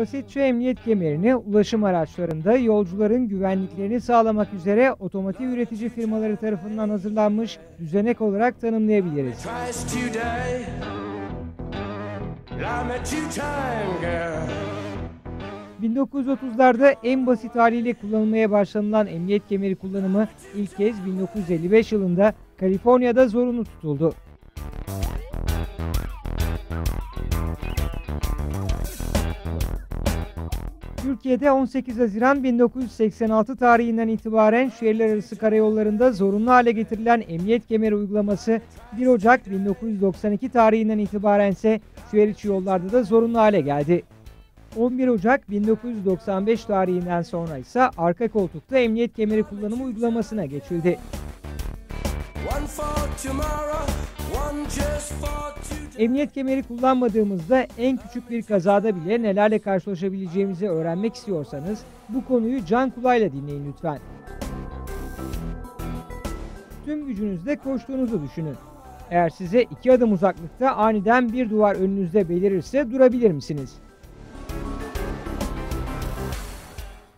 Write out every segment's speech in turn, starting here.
Basitçe emniyet kemerini ulaşım araçlarında yolcuların güvenliklerini sağlamak üzere otomotiv üretici firmaları tarafından hazırlanmış düzenek olarak tanımlayabiliriz. twice today. I met you time, girl. 1930'larda en basit haliyle kullanılmaya başlanılan emniyet kemeri kullanımı ilk kez 1955 yılında Kaliforniya'da zorunlu tutuldu. Türkiye'de 18 Haziran 1986 tarihinden itibaren şehirler arası karayollarında zorunlu hale getirilen emniyet kemeri uygulaması 1 Ocak 1992 tarihinden itibaren ise şehir içi yollarda da zorunlu hale geldi. 11 Ocak 1995 tarihinden sonra ise arka koltukta emniyet kemeri kullanımı uygulamasına geçildi. One for tomorrow, Emniyet kemeri kullanmadığımızda en küçük bir kazada bile nelerle karşılaşabileceğimizi öğrenmek istiyorsanız bu konuyu can kulağıyla dinleyin lütfen. Tüm gücünüzle koştuğunuzu düşünün. Eğer size iki adım uzaklıkta aniden bir duvar önünüzde belirirse durabilir misiniz?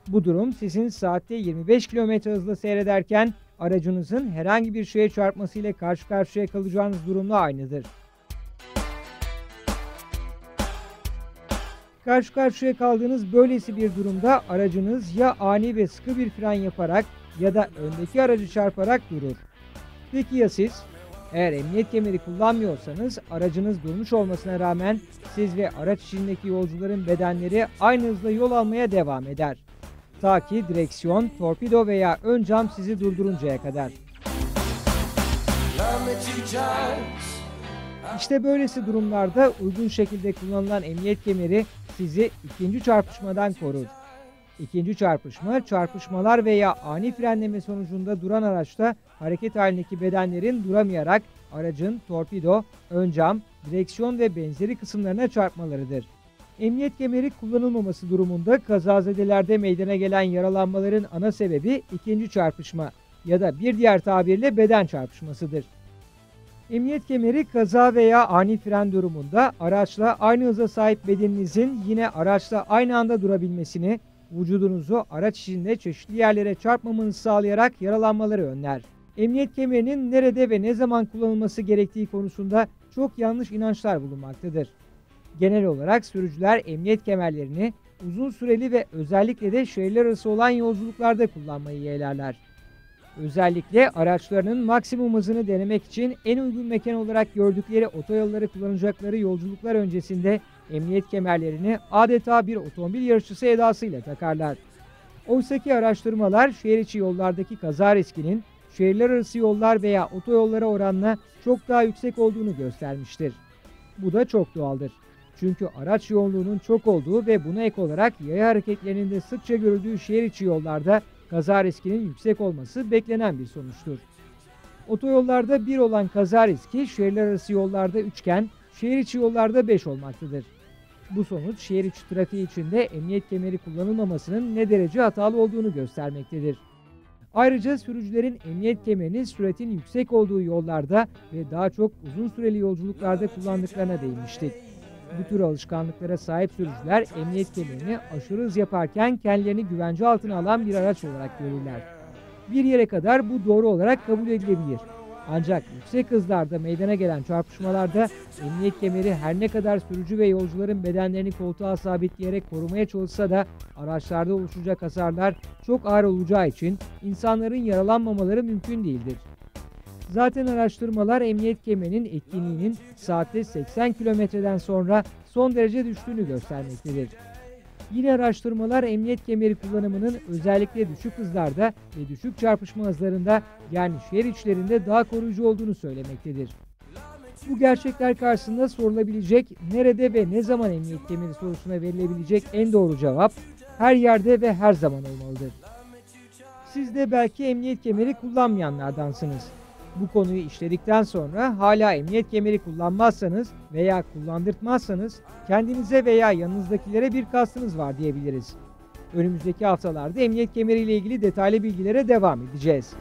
Bu durum sizin saatte 25 km hızla seyrederken aracınızın herhangi bir şeye çarpmasıyla karşı karşıya kalacağınız durumla aynıdır. Karşı karşıya kaldığınız böylesi bir durumda aracınız ya ani ve sıkı bir fren yaparak ya da öndeki aracı çarparak durur. Peki ya siz? Eğer emniyet kemeri kullanmıyorsanız aracınız durmuş olmasına rağmen siz ve araç içindeki yolcuların bedenleri aynı hızla yol almaya devam eder. Ta ki direksiyon, torpido veya ön cam sizi durduruncaya kadar. İşte böylesi durumlarda uygun şekilde kullanılan emniyet kemeri sizi ikinci çarpışmadan korur. İkinci çarpışma, çarpışmalar veya ani frenleme sonucunda duran araçta hareket halindeki bedenlerin duramayarak aracın torpido, ön cam, direksiyon ve benzeri kısımlarına çarpmalarıdır. Emniyet kemeri kullanılmaması durumunda kazazedelerde meydana gelen yaralanmaların ana sebebi ikinci çarpışma ya da bir diğer tabirle beden çarpışmasıdır. Emniyet kemeri kaza veya ani fren durumunda araçla aynı hıza sahip bedeninizin yine araçla aynı anda durabilmesini, vücudunuzu araç içinde çeşitli yerlere çarpmamanızı sağlayarak yaralanmaları önler. Emniyet kemerinin nerede ve ne zaman kullanılması gerektiği konusunda çok yanlış inançlar bulunmaktadır. Genel olarak sürücüler emniyet kemerlerini uzun süreli ve özellikle de şehirler arası olan yolculuklarda kullanmayı yeğlerler. Özellikle araçlarının maksimum hızını denemek için en uygun mekan olarak gördükleri otoyolları kullanacakları yolculuklar öncesinde emniyet kemerlerini adeta bir otomobil yarışçısı edasıyla takarlar. Oysaki araştırmalar şehir içi yollardaki kaza riskinin şehirler arası yollar veya otoyollara oranla çok daha yüksek olduğunu göstermiştir. Bu da çok doğaldır. Çünkü araç yoğunluğunun çok olduğu ve buna ek olarak yaya hareketlerinin de sıkça görüldüğü şehir içi yollarda kaza riskinin yüksek olması beklenen bir sonuçtur. Otoyollarda 1 olan kaza riski şehirler arası yollarda 3 iken şehir içi yollarda 5 olmaktadır. Bu sonuç şehir içi trafiği içinde emniyet kemeri kullanılmamasının ne derece hatalı olduğunu göstermektedir. Ayrıca sürücülerin emniyet kemerini süratin yüksek olduğu yollarda ve daha çok uzun süreli yolculuklarda kullandıklarına değinmiştik. Bu tür alışkanlıklara sahip sürücüler emniyet kemerini aşırı hız yaparken kendilerini güvence altına alan bir araç olarak görürler. Bir yere kadar bu doğru olarak kabul edilebilir. Ancak yüksek hızlarda meydana gelen çarpışmalarda emniyet kemeri her ne kadar sürücü ve yolcuların bedenlerini koltuğa sabitleyerek korumaya çalışsa da araçlarda oluşacak hasarlar çok ağır olacağı için insanların yaralanmamaları mümkün değildir. Zaten araştırmalar emniyet kemerinin etkinliğinin saatte 80 kilometreden sonra son derece düştüğünü göstermektedir. Yine araştırmalar emniyet kemeri kullanımının özellikle düşük hızlarda ve düşük çarpışma hızlarında yani şehir içlerinde daha koruyucu olduğunu söylemektedir. Bu gerçekler karşısında sorulabilecek nerede ve ne zaman emniyet kemeri sorusuna verilebilecek en doğru cevap her yerde ve her zaman olmalıdır. Siz de belki emniyet kemeri kullanmayanlardansınız. Bu konuyu işledikten sonra hala emniyet kemeri kullanmazsanız veya kullandırtmazsanız kendinize veya yanınızdakilere bir kastınız var diyebiliriz. Önümüzdeki haftalarda emniyet kemeriyle ilgili detaylı bilgilere devam edeceğiz.